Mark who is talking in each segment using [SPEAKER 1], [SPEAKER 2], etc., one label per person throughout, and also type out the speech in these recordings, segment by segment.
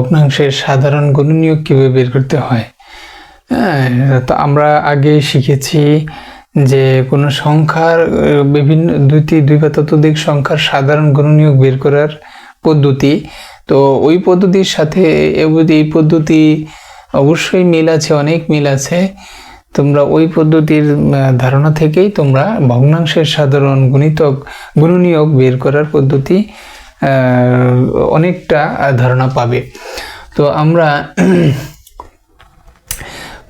[SPEAKER 1] ভগ্নাংশের সাধারণ গুণনীয়ক কীভাবে বের করতে হয়? হ্যাঁ তো আমরা আগে শিখেছি যে কোনো সংখ্যার, বিভিন্ন দুইটি দুই বা ততোধিক সংখ্যার সাধারণ গুণনীয়ক বের করার পদ্ধতি। তো ওই পদ্ধতির সাথে এই পদ্ধতি অবশ্যই মিল আছে, অনেক মিল আছে। তোমরা ওই পদ্ধতির ধারণা থেকেই তোমরা ভগ্নাংশের সাধারণ গুণিতক, গুণনীয়ক বের করার পদ্ধতি অনেকটা ধারণা পাবে। তো আমরা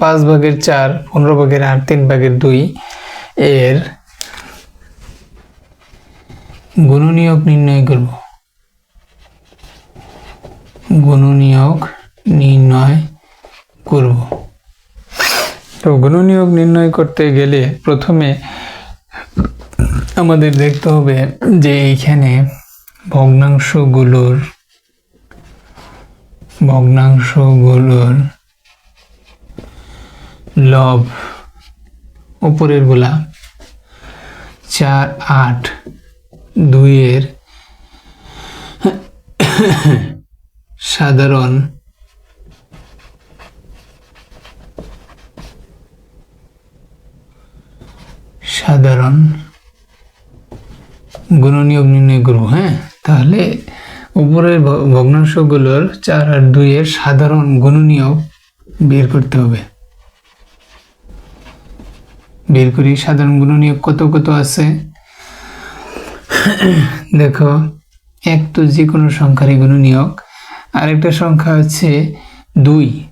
[SPEAKER 1] পাঁচ ভাগের চার, পনেরো ভাগের আট, তিন ভাগের দুই এর গুণনীয়ক নির্ণয় করব। গুণনীয়ক নির্ণয় করব। তো গুণনীয়ক নির্ণয় করতে গেলে প্রথমে আমাদের দেখতে হবে যে এইখানে ভগ্নাংশগুলোর ভগ্নাংশগুলোর লব উপরেরগুলা চার আট দুইয়ের সাধারণ সাধারণ গুণনীয় নির্ণয় করব হ্যাঁ? তাহলে উপরের ভগ্নাংশগুলোর চার আর দুইয়ের সাধারণ গুণনীয়ক বের করতে হবে। বের করি, সাধারণ গুণনীয় কত কত আছে? দেখো, এক তো যে কোনো সংখ্যারই গুণনীয়ক। আরেকটা সংখ্যা হচ্ছে দুই।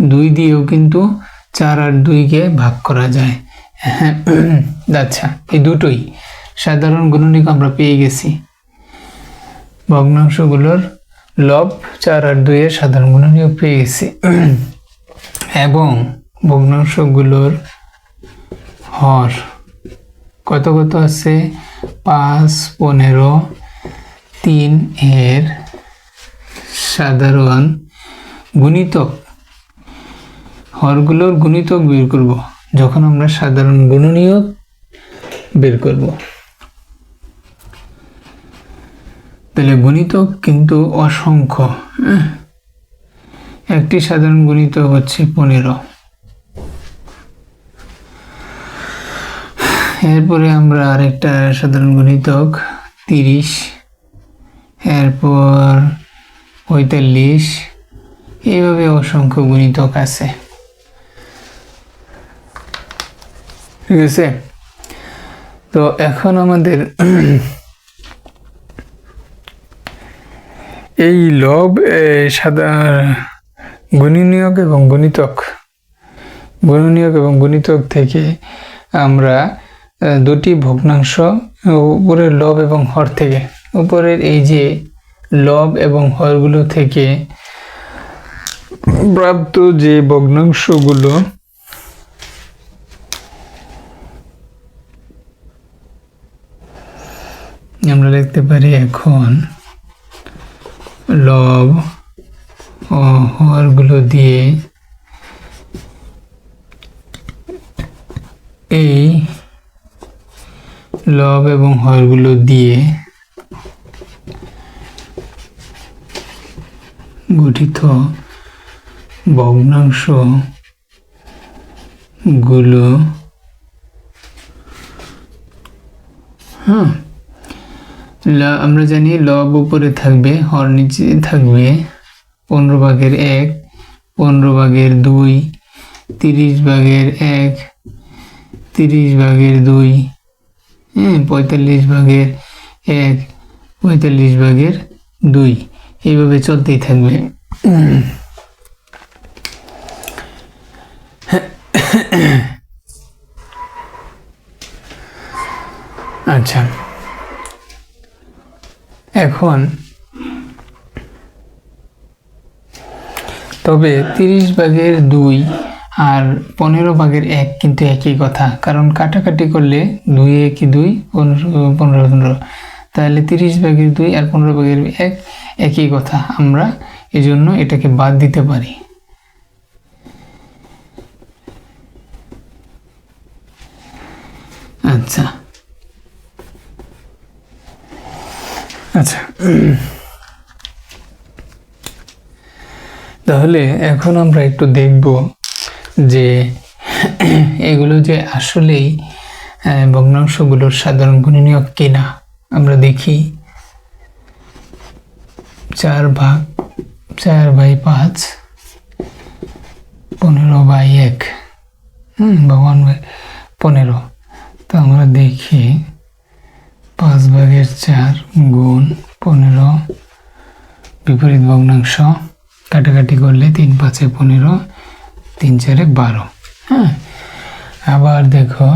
[SPEAKER 1] দুই দিয়েও কিন্তু চার আর দুইকে ভাগ করা যায়। হ্যাঁ আচ্ছা এই দুটোই সাধারণ গুণনীয়ক আমরা পেয়ে গেছি। ভগ্নাংশগুলোর লব চার আর দুইয়ের সাধারণ গুণনীয়ক পেয়ে গেছি। এবং ভগ্নাংশগুলোর হর কত কত আছে? পাঁচ, পনেরো, তিন এর সাধারণ গুণিতক। হরগুলোর গুণিতক বের করব, যখন আমরা সাধারণ গুণনীয়ক বের করব। তাহলে গুণিতক কিন্তু অসংখ্য। হ্যাঁ? একটি সাধারণ গুণিতক হচ্ছে পনেরো। এরপরে আমরা আরেকটা সাধারণ গুণিতক তিরিশ। এরপর পঁয়তাল্লিশ। এইভাবে অসংখ্য গুণিতক আছে। ঠিক আছে? তো এখন আমাদের এই লব সাদা, গুণনীয়ক এবং গণিতক। গুণনীয়ক এবং গণিতক থেকে আমরা দুটি ভগ্নাংশ উপরের লব এবং হর থেকে। উপরের এই যে লব এবং হরগুলো থেকে প্রাপ্ত যে ভগ্নাংশগুলো, আমরা লিখতে পারি এখন লব ও হরগুলো দিয়ে এই লব এবং হরগুলো দিয়ে গঠিত ভগ্নাংশগুলো হ্যাঁ ল- আমরা জানি লব উপরে থাকবে, হর নিচে থাকবে। পনেরো ভাগের এক, পনেরো ভাগের দুই, তিরিশ ভাগের এক, তিরিশ ভাগের দুই হ্যাঁ পঁয়তাল্লিশ ভাগের এক, পঁয়তাল্লিশ ভাগের দুই। এইভাবে চলতেই থাকবে। আচ্ছা। এখন। তবে তিরিশ ভাগের দুই আর পনেরো ভাগের এক কিন্তু একই কথা, কারণ কাটাকাটি করলে দুই একই দুই, পনেরো পনেরো পনেরো। তাহলে তিরিশ ভাগের দুই আর পনেরো ভাগের এক একই কথা, আমরা এই জন্য এটাকে বাদ দিতে পারি। আচ্ছা আচ্ছা তাহলে এখন আমরা একটু দেখব যে এগুলো যে আসলেই ভগ্নাংশগুলোর সাধারণ গুণনীয়ক কিনা। আমরা দেখি, চার ভাগ, চার বাই পাঁচ, পনেরো বাই এক, হুম বাই পনেরো। তো আমরা দেখি, পাঁচ ভাগের চার গুণ পনেরো, বিপরীত ভগ্নাংশ, কাটাকাটি করলে তিন পাঁচে পনেরো, তিন চারে বারো। হ্যাঁ? আবার দেখো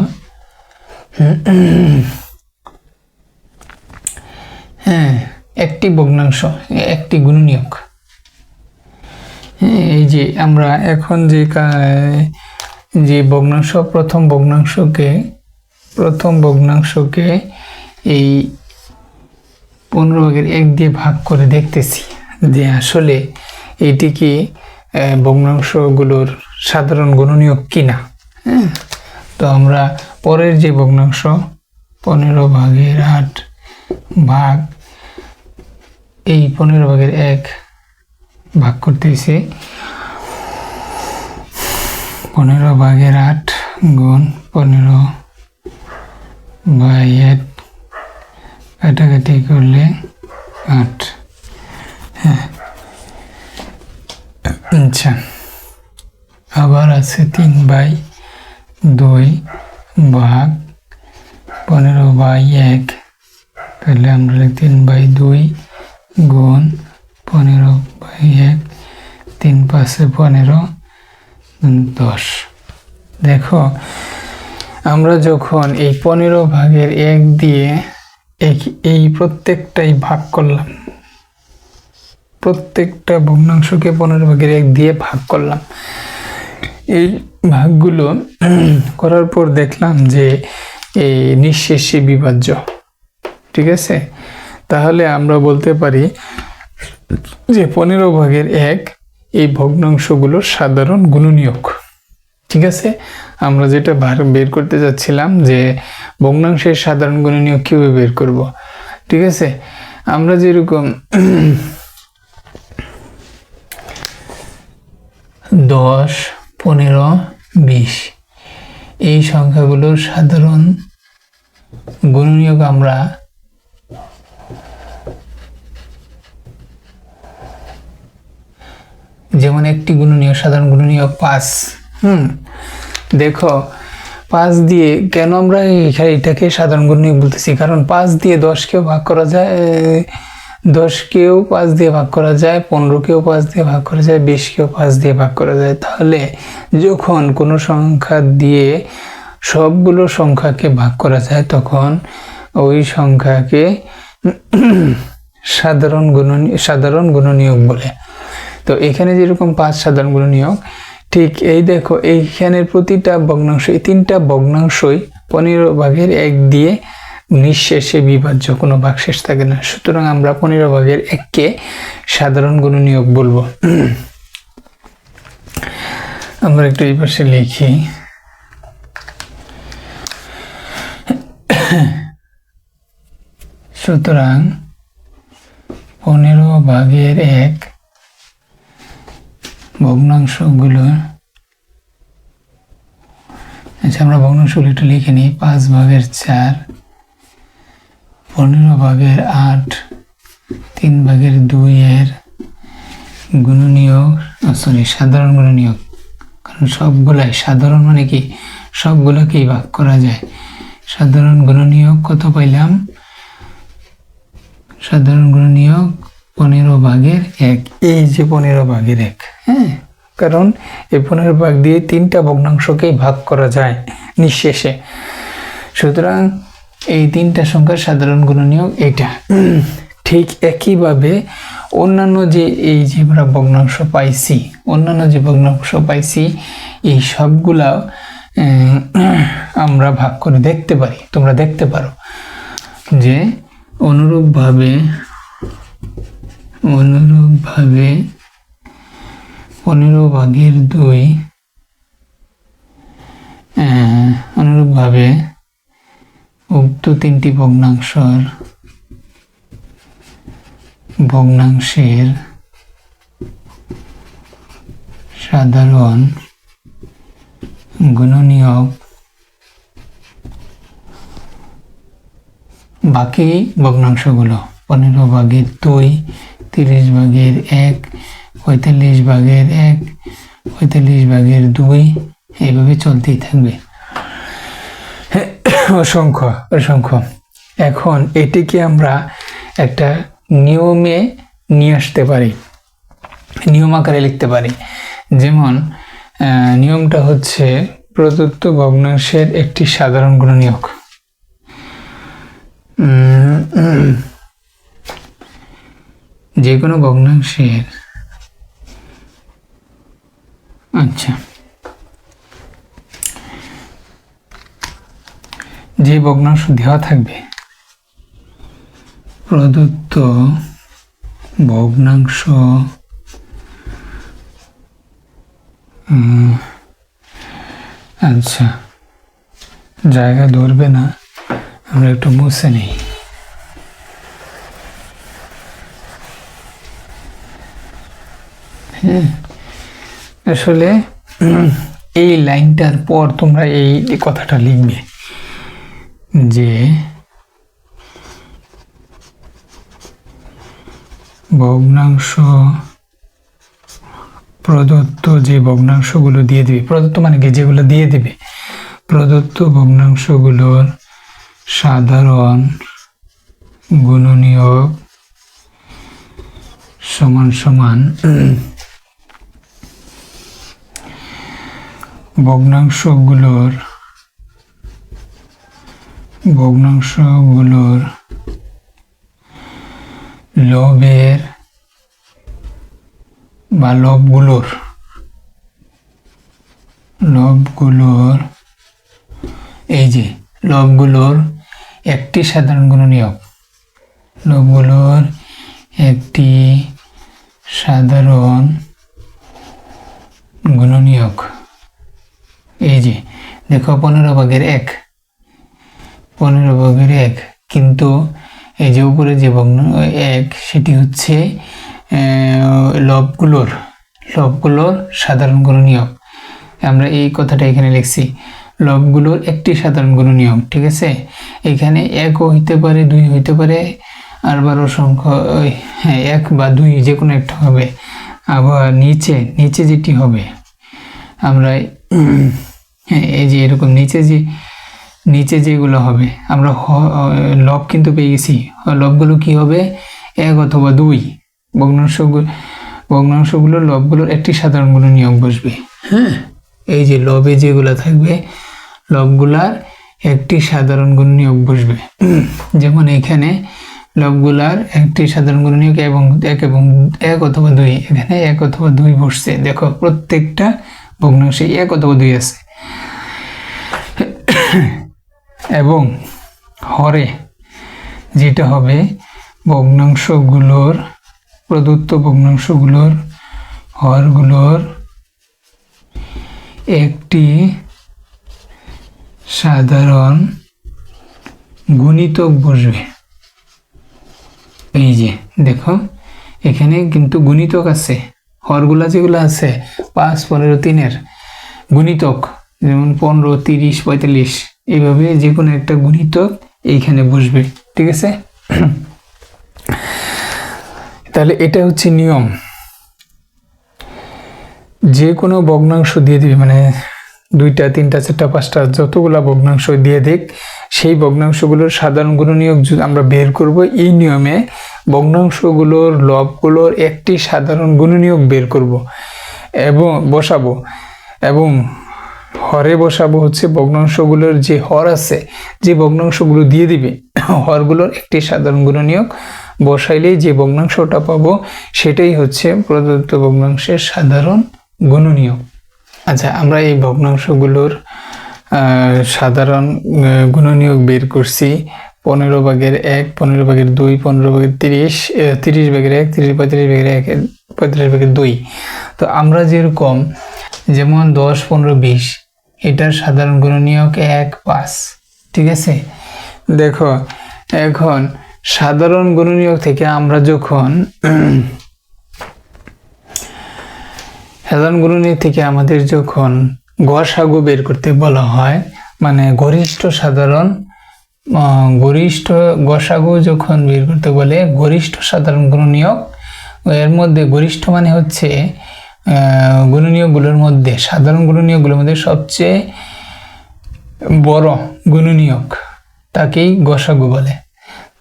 [SPEAKER 1] হ্যাঁ একটি ভগ্নাংশ, একটি গুণনীয়ক। হ্যাঁ এই যে আমরা এখন যে যে ভগ্নাংশ, প্রথম ভগ্নাংশকে প্রথম ভগ্নাংশকে এই পনেরো ভাগের এক দিয়ে ভাগ করে দেখতেছি যে আসলে এটি কি ভগ্নাংশগুলোর সাধারণ গুণনীয়ক কিনা হ্যাঁ? তো আমরা পরের যে ভগ্নাংশ, পনেরো ভাগের আট ভাগ, এই পনেরো ভাগের এক ভাগ করতেছি পনেরো ভাগের আট গুণ পনেরো বাই এক কাটাকাটি করলে আট। হ্যাঁ। আচ্ছা। আবার আছে তিন বাই দুই ভাগ পনেরো বাই এক। তাহলে আমরা তিন বাই দুই গুণ পনেরো বাই এক, তিন পাশে পনেরো দশ। দেখো, আমরা যখন এই পনেরো ভাগের এক দিয়ে এই প্রত্যেকটাই ভাগ করলাম। প্রত্যেকটা ভগ্নাংশকে পনেরো ভাগের এক দিয়ে ভাগ করলাম। এই ভাগগুলো করার পর দেখলাম যে এই নিঃশেষে বিভাজ্য। ঠিক আছে? তাহলে আমরা বলতে পারি যে পনেরো ভাগের এক এই ভগ্নাংশগুলোর সাধারণ গুণনীয়ক। ঠিক আছে? আমরা যেটা বের করতে যাচ্ছিলাম যে ভগ্নাংশের সাধারণ গুণনীয়ক কীভাবে বের করব? ঠিক আছে? আমরা যেরকম দশ, পনেরো, বিশ, এই সংখ্যাগুলোর সাধারণ গুণনীয়ক আমরা যেমন একটি গুণনীয়, সাধারণ গুণনীয়ক পাঁচ, হুম? দেখো, পাঁচ দিয়ে কেন আমরা এটাকে সাধারণ গুণনীয়ক বলতেছি? কারণ পাঁচ দিয়ে দশকেও ভাগ করা যায় দশকেও পাঁচ দিয়ে ভাগ করা যায় পনেরোকেও পাঁচ দিয়ে ভাগ করা যায় বিশকেও পাঁচ দিয়ে ভাগ করা যায়। তাহলে যখন কোনো সংখ্যা দিয়ে সবগুলো সংখ্যাকে ভাগ করা যায়, তখন ওই সংখ্যাকে সাধারণ গুণনীয় সাধারণ গুণনীয়ক বলে। তো এখানে যেরকম পাঁচ সাধারণ গুণনীয়ক ঠিক এই দেখো, এইখানের প্রতিটা ভগ্নাংশ, এই তিনটা ভগ্নাংশই পনেরো ভাগের এক দিয়ে নিঃশেষে বিভাজ্য, কোনো ভাগ শেষ থাকে না। সুতরাং আমরা পনেরো ভাগের এককে সাধারণ গুণনীয়ক বলব। আমরা একটু এই পাশে লিখি। সুতরাং পনেরো ভাগের এক ভগ্নাংশগুলো আচ্ছা আমরা ভগ্নাংশগুলো একটু লিখে নিই, পাঁচ ভাগের চার, পনেরো ভাগের আট, তিন ভাগের দুই এর গুণনীয়ক সরি সাধারণ গুণনীয়ক, কারণ সবগুলাই সাধারণ মানে কি? সবগুলোকেই ভাগ করা যায়। সাধারণ গুণনীয়ক কত পাইলাম? সাধারণ গুণনীয়ক পনেরো ভাগের এক। এই যে পনেরো ভাগের এক। হ্যাঁ। কারণ এই পনেরো ভাগ দিয়ে তিনটা ভগ্নাংশকেই ভাগ করা যায় নিঃশেষে। সুতরাং এই তিনটা সংখ্যার সাধারণ গুণনীয়ক এটা। ঠিক একইভাবে অন্যান্য যে এই যে আমরা ভগ্নাংশ পাইছি অন্যান্য যে ভগ্নাংশ পাইছি এই সবগুলা আমরা ভাগ করে দেখতে পারি। তোমরা দেখতে পারো যে অনুরূপভাবে অনুরূপভাবে পনেরো ভাগের দুই অনুরূপভাবে উক্ত তিনটি ভগ্নাংশর ভগ্নাংশের সাধারণ গুণনীয়ক বাকি ভগ্নাংশগুলো, পনেরো ভাগের দুই তিরিশ ভাগের এক, পঁয়তাল্লিশ ভাগের এক, পঁয়তাল্লিশ ভাগের দুই, এইভাবে চলতেই থাকবে। অসংখ্য অসংখ্য। এখন এটিকে আমরা একটা নিয়মে নিয়ে আসতে পারি, নিয়ম আকারে লিখতে পারি। যেমন নিয়মটা হচ্ছে প্রদত্ত ভগ্নাংশের একটি সাধারণ গুণনীয়ক। যে কোনো ভগ্নাংশের। আচ্ছা। যে ভগ্নাংশ দেওয়া থাকবে, প্রদত্ত ভগ্নাংশ আচ্ছা। জায়গা ধরবে না, আমরা একটু মুছে নেই। আসলে এই লাইনটার পর তোমরা এই কথাটা লিখবে যে, ভগ্নাংশ প্রদত্ত যে ভগ্নাংশগুলো দিয়ে দিবে, প্রদত্ত মানে কি? যেগুলো দিয়ে দিবে। প্রদত্ত ভগ্নাংশগুলোর সাধারণ গুণনীয়ক সমান সমান ভগ্নাংশগুলোর ভগ্নাংশগুলোর লবের বা লবগুলোর লবগুলোর এই যে লবগুলোর একটি সাধারণ গুণনীয়ক। লবগুলোর একটি সাধারণ গুণনীয়ক। এই যে দেখো পনেরো ভাগের এক। পনেরো ভাগের এক কিন্তু এই যে উপরে যে ভগ্ন এক সেটি হচ্ছে লবগুলোর লবগুলোর সাধারণ গুণনীয়ক। আমরা এই কথাটা এখানে লিখছি লবগুলোর একটি সাধারণ গুণনীয়ক ঠিক আছে? এখানে একও হইতে পারে দুই হইতে পারে আর বারো সংখ্যা ওই, হ্যাঁ এক বা দুই যে কোনো একটা হবে। আবার নিচে নিচে যেটি হবে আমরা হ্যাঁ এই যে এরকম নিচে যে নিচে যেগুলো হবে আমরা লব কিন্তু পেয়ে গেছি। লবগুলো কি হবে? এক অথবা দুই। ভগ্নাংশগুলো ভগ্নাংশগুলো লবগুলোর একটি সাধারণ গুণ নিয়োগ বসবে। হ্যাঁ। এই যে লবে যেগুলো থাকবে লবগুলার একটি সাধারণ গুণ নিয়োগ বসবে। যেমন এখানে লবগুলার একটি সাধারণ গুণ নিয়োগ এবং এক এবং এক অথবা দুই। এখানে এক অথবা দুই বসছে। দেখো প্রত্যেকটা ভগ্নাংশে এক অথবা দুই আছে। এবং হরে, যেটা হবে ভগ্নাংশগুলোর, প্রদত্ত ভগ্নাংশগুলোর, হরগুলোর একটি সাধারণ গুণিতক বসবে। এই যে, দেখো, এখানে কিন্তু গুণিতক আছে, হরগুলা যেগুলো আছে, পাঁচ, পনেরো, তিনের গুণিতক। যেমন পনেরো, তিরিশ, পঁয়তাল্লিশ এইভাবে যে কোনো একটা গুণিতক এইখানে বসবে, ঠিক আছে? তাহলে এটা হচ্ছে নিয়ম। যে কোনো ভগ্নাংশ দিয়ে দিবে মানে দুইটা, তিনটা, চারটা, পাঁচটা, যতগুলা ভগ্নাংশ দিয়ে দিক সেই ভগ্নাংশগুলোর সাধারণ গুণনীয়ক আমরা বের করব, এই নিয়মে ভগ্নাংশগুলোর লবগুলোর একটি সাধারণ গুণনীয়ক বের করব এবং বসাবো এবং হরে বসাবো হচ্ছে ভগ্নাংশগুলোর যে হর আছে, যে ভগ্নাংশগুলো দিয়ে দিবে, হরগুলোর একটি সাধারণ গুণনীয়ক বসাইলেই যে ভগ্নাংশটা পাবো সেটাই হচ্ছে প্রদত্ত ভগ্নাংশের সাধারণ গুণনীয়ক। আচ্ছা আমরা এই ভগ্নাংশগুলোর সাধারণ গুণনীয়ক বের করছি। পনেরো ভাগের এক, পনেরো ভাগের দুই, পনেরো ভাগের তিরিশ তিরিশ ভাগের এক, তিরিশ পঁয়ত্রিশ ভাগের এক, পঁয়ত্রিশ ভাগের দুই। তো আমরা যেরকম, যেমন দশ, পনেরো, বিশ এটার সাধারণ গুণনীয়ক এক পাঁচ, ঠিক আছে? দেখো, এখন সাধারণ গুণনীয়ক থেকে আমরা যখন সাধারণ গুণনীয়ক থেকে আমাদের যখন গসাগু বের করতে বলা হয় মানে গরিষ্ঠ সাধারণ গরিষ্ঠ গসাগু যখন বের করতে বলে গরিষ্ঠ সাধারণ গুণনীয়ক, এর মধ্যে গরিষ্ঠ মানে হচ্ছে আহ, গুণনীয়কগুলোর মধ্যে সাধারণ গুণনীয়কগুলোর মধ্যে সবচেয়ে বড় গুণনীয়ক তাকেই গসাগু বলে।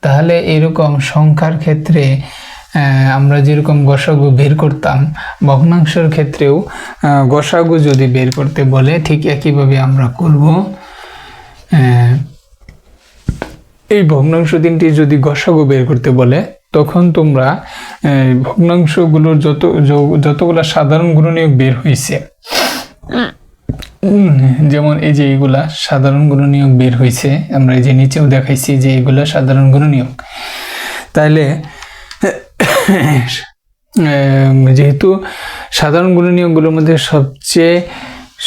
[SPEAKER 1] তাহলে এরকম সংখ্যার ক্ষেত্রে আমরা যেরকম গসাগু বের করতাম ভগ্নাংশের ক্ষেত্রেও গসাগু যদি বের করতে বলে ঠিক একইভাবে আমরা করব এই ভগ্নাংশ দিনটি যদি গসাগু বের করতে বলে তখন তোমরা ভগ্নাংশগুলোর যত যতগুলা সাধারণ গুণনীয়ক বের হয়েছে যেমন এই যে এইগুলা সাধারণ গুণনীয়ক বের হয়েছে আমরা এই যে নিচেও দেখাইছি যে এগুলা সাধারণ গুণনীয়ক আহ, যেহেতু সাধারণ গুণনীয়কগুলোর মধ্যে সবচেয়ে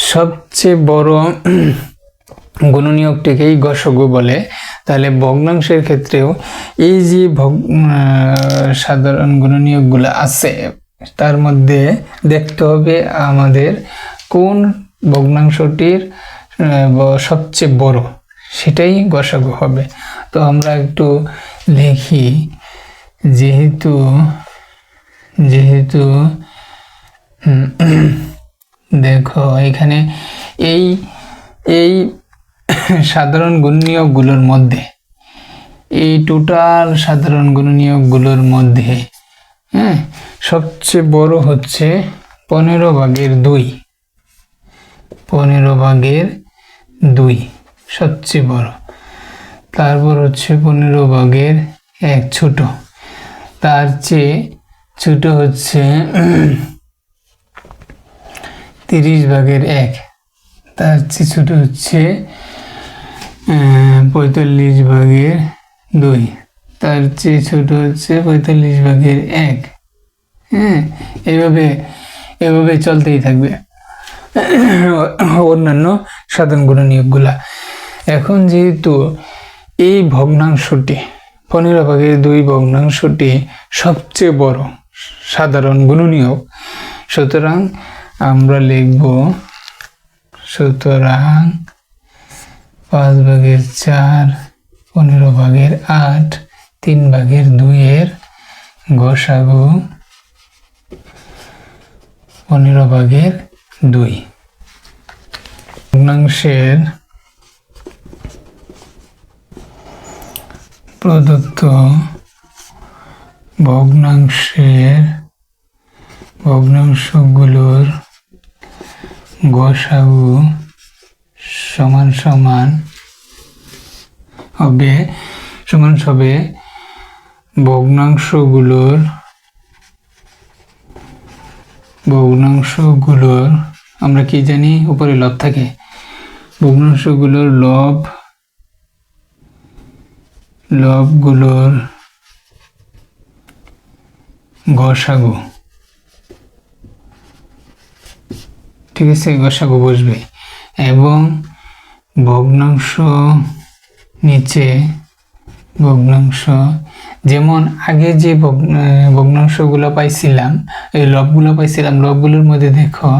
[SPEAKER 1] সবচেয়ে বড় গুণনীয়কটিকেই গসগু বলে। তাহলে ভগ্নাংশের ক্ষেত্রেও এই যে ভগ সাধারণ গুণনীয়কগুলো আছে, তার মধ্যে দেখতে হবে আমাদের কোন ভগ্নাংশটির সবচেয়ে বড়, সেটাই গসাগু হবে। তো আমরা একটু লিখি যেহেতু যেহেতু দেখো, এখানে এই এই সাধারণ গুণনীয়কগুলোর মধ্যে। এই টোটাল সাধারণ গুণনীয়কগুলোর মধ্যে হ্যাঁ সবচেয়ে বড় হচ্ছে পনেরো ভাগের দুই। পনেরো ভাগের দুই, সবচেয়ে বড়। তারপর হচ্ছে পনেরো ভাগের এক, ছোট। তার চেয়ে ছোট হচ্ছে তিরিশ ভাগের এক। তার চেয়ে ছোট হচ্ছে পঁয়তাল্লিশ ভাগের দুই। তার চেয়ে ছোট হচ্ছে পঁয়তাল্লিশ ভাগের এক। হ্যাঁ এভাবে এভাবে চলতেই থাকবে। অন্যান্য সাধারণ গুণনীয়কগুলা এখন যেহেতু এই ভগ্নাংশটি, পনেরো ভাগের দুই ভগ্নাংশটি সবচেয়ে বড় সাধারণ গুণনীয়ক সুতরাং আমরা লিখব, সুতরাং পাঁচ ভাগের চার, পনেরো ভাগের আট, তিন ভাগের দুইয়ের গসাগু পনেরো ভাগের দুই। ভগ্নাংশের প্রদত্ত ভগ্নাংশের ভগ্নাংশগুলোর গসাগু সমান সমান হবে সমান হবে ভগ্নাংশগুলোর ভগ্নাংশগুলোর, আমরা কি জানি উপরে লব থাকে, ভগ্নাংশগুলোর লব, লবগুলোর গসাগু। ঠিক আছে, গসাগু বসবে। এবং ভগ্নাংশ নিচে ভগ্নাংশ। যেমন আগে যে ভগ্নাংশগুলো পাইছিলাম, এই লবগুলো পাইছিলাম, লবগুলোর মধ্যে দেখো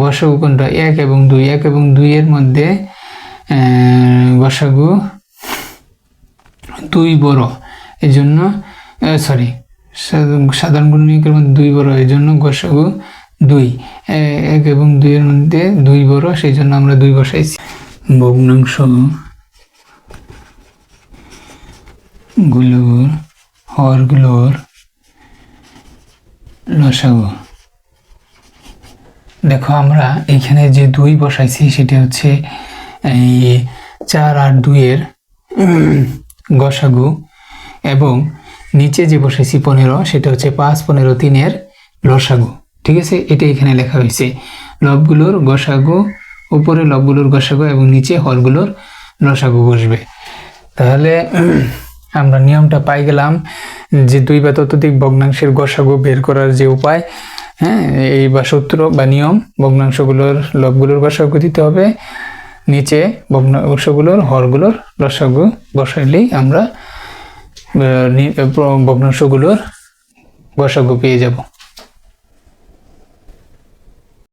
[SPEAKER 1] গসাগু কোনটা এক এবং দুই। এক এবং দুইয়ের মধ্যে গসাগু দুই বড়। এই জন্য সরি সাধারণ গুণনীয়কের মধ্যে দুই বড়। এই জন্য গসাগু দুই। এক এবং দুইয়ের মধ্যে দুই বড়, সেই জন্য আমরা দুই বসাইছি। ভগ্নাংশগুলোর হরগুলোর লসাগু। দেখো, আমরা এখানে যে দুই বসাইছি, সেটা হচ্ছে এই চার আর দুইয়ের গসাগু এবং নিচে যে বসাইছি পনেরো, সেটা হচ্ছে পাঁচ, পনেরো, তিনের লসাগু। ঠিক আছে? এটা এখানে লেখা হয়েছে। লবগুলোর গসাগু, উপরে লবগুলোর গসাগু এবং নিচে হরগুলোর লসাগু বসবে। তাহলে আমরা নিয়মটা পাই গেলাম যে দুই বা ততোধিক ভগ্নাংশের গসাগু বের করার যে উপায় হ্যাঁ এই বা সূত্র বা নিয়ম, ভগ্নাংশগুলোর, লবগুলোর গসাগু দিতে হবে, নিচে ভগ্নাংশগুলোর হরগুলোর লসাগু বসাইলেই আমরা ভগ্নাংশগুলোর গসাগু পেয়ে যাব।